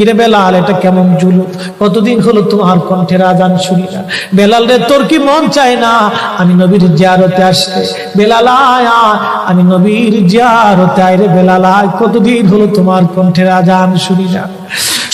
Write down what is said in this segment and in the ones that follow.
কিরে বেলাল, এটা কেমন জুলু কতদিন হলো তোমার কণ্ঠের আজান শুনি না। বেলাল রে, তোর কি মন চায় না? আমি নবীর জিয়ারতে আসতে। বেলাল আয়া আমি নবীর জিয়ারতে আয় রে বেলাল আয়। কতদিন হলো তোমার কণ্ঠের আজান শুনি না।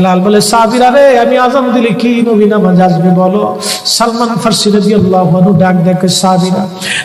বেলাল বলে সাবিরা রে, আমি আজান দিলে কি নবী নামাজ আসবে বলো? সালমান ফার্সি রাদিয়াল্লাহু আল্লাহ ডাক দেখে, সাহাবীরা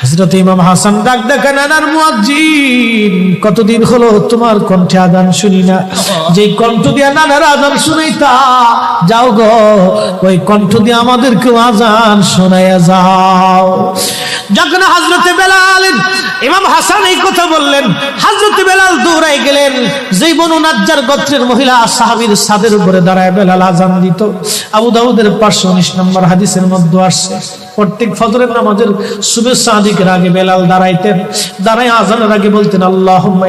হজরত ইমাম হাসান ডাক দেখা নানার মুয়াজ্জিন কতদিন হলো তোমার কণ্ঠে আদান শুনি না? যে কণ্ঠ দিয়া নানার আদান শুনাইতা যাও গো ওই কণ্ঠ দিয়ে আমাদেরকেও আজান শোনাইয়া যাও। যখন হজরতে বেলাল ইমাম হাসান এই কথা বললেন হজরতে বেলাল দৌড়াই গেলেন। যেই বনু নাজ্জার গোত্রের মহিলা সাহাবীর সাদের উপরে দাঁড়ায় বেলাল আজান দিত, আবু দাউদের পাঁচশো উনিশ নম্বর হাদিসের মধ্যে আসছে, প্রত্যেক ফজরের নামাজের শুভেচ্ছা আদিকের আগে বেলাল দাঁড়াইতেন, দাঁড়ায় আজানের আগে বলতেন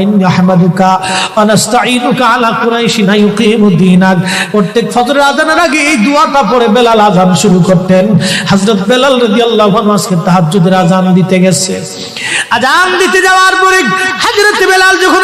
ইন্নী আহমাদুকা ওয়া নাস্তাঈনুকা আলা কুরাইশিন ইউকিমুদ্দিনাক প্রত্যেক ফজরের আজানের আগে এই দোয়াটা পড়ে বেলাল আজান শুরু করতেন। হযরত বেলাল রাদিয়াল্লাহু আনহু আজকে তাহাজ্জুদের আজান দিতে গেছে। আজান দিতে যাওয়ার পরে হযরত বেলাল যখন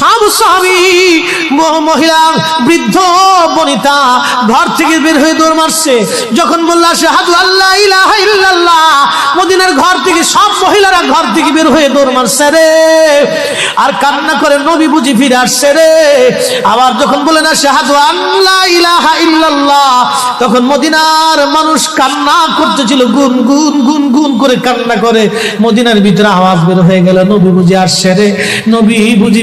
সব সাহাবী মহিলা, বৃদ্ধ, বনিতা, ঘর থেকে বের হয়ে দৌড় মারছে। যখন বললা শাহাদু আল্লাহ ইলাহা মদিনার ঘর থেকে সব মহিলারা ঘর থেকে বের হয়ে দৌড় মারছে রে। আর কান্না করে নবী বুঝি ফিরে আসছে রে। আবার যখন বলে না শাহাদু আল্লাহ ইলাহা ইল্লাল্লাহ তখন মদিনার মানুষ কান্না করতেছিল, গুন গুন গুন গুন করে কান্না করে। মদিনার ভিতরে আওয়াজ বের হয়ে গেল, নবী বুঝি আসছে রে। নবী বুঝি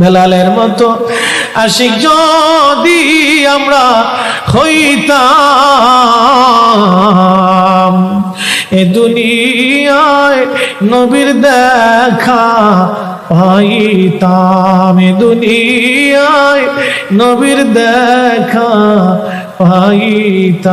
বেলালের মতো আশিক যদি আমরা হইতাম, এ দুনিয়ায় নবীর দেখা পাইতাম, এ দুনিয়ায় নবীর দেখা পাইতাম।